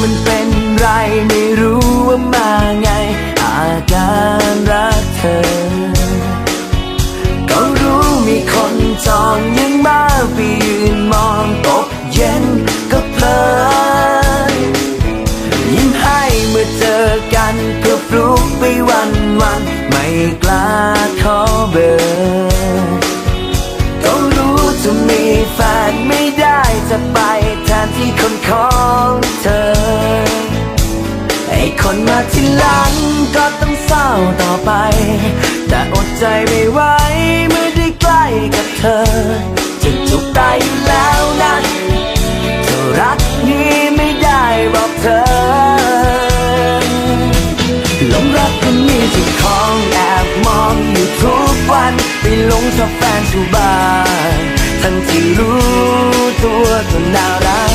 มันเป็นไรไม่รู้ว่ามาไง อาการรักเธอ ก็รู้มีคนจองยังมาไปยืนมองตกเย็นก็เพลินยิ้มให้เมื่อเจอกันก็ฟลุกไปวันวัน ไม่กล้าขอเบอร์ หลังก็ต้องเศร้าต่อไป แต่อดใจไม่ไหวเมื่อได้ใกล้กับเธอ จะจุกตายอยู่แล้วนะเธอรักนี้ไม่ได้บอกเธอหลงรักคนมีเจ้าของแอบมองอยู่ทุกวันไปหลงชอบแฟนทุบานทั้งที่รู้ตัวก็น่ารัก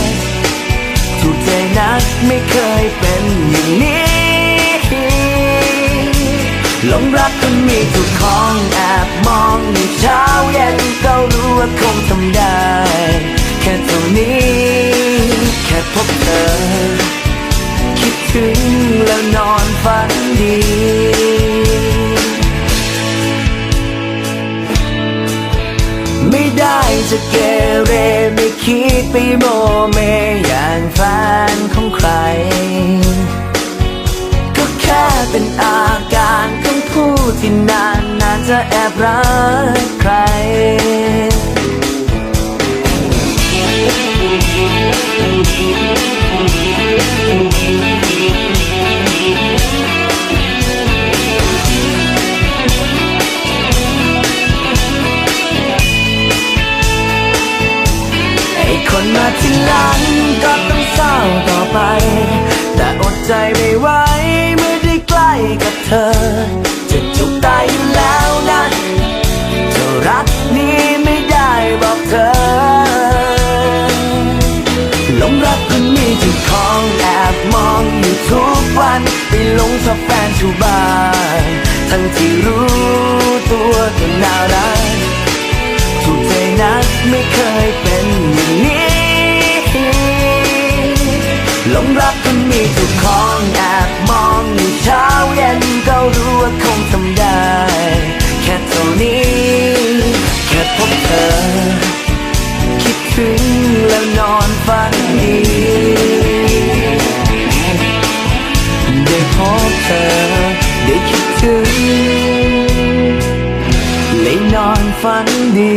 ถูกใจนักไม่เคยเป็นอย่าง หลงรักคนมีเจ้าของแอบมองอยู่เช้าเย็นก็รู้ว่าคงทำได้ แค่เท่านี้ แค่พบเธอ คิดถึงแล้วนอนฝันดีไม่ได้จะเกเรไม่คิดไปโมเมอย่างแฟนของใคร ก็แค่เป็นอา จะแอบรักใครไอ้คนมาทีหลังก็ต้องเศร้าต่อไป แต่อดใจไม่ไหวเมื่อได้ใกล้กับเธอันไปหลงชอบแฟนชูบานทั้งที่รู้ตัวก็น่ารักถูกใจนักไม่เคยเป็นอย่างนี้หลงรักคน นอนฝันดี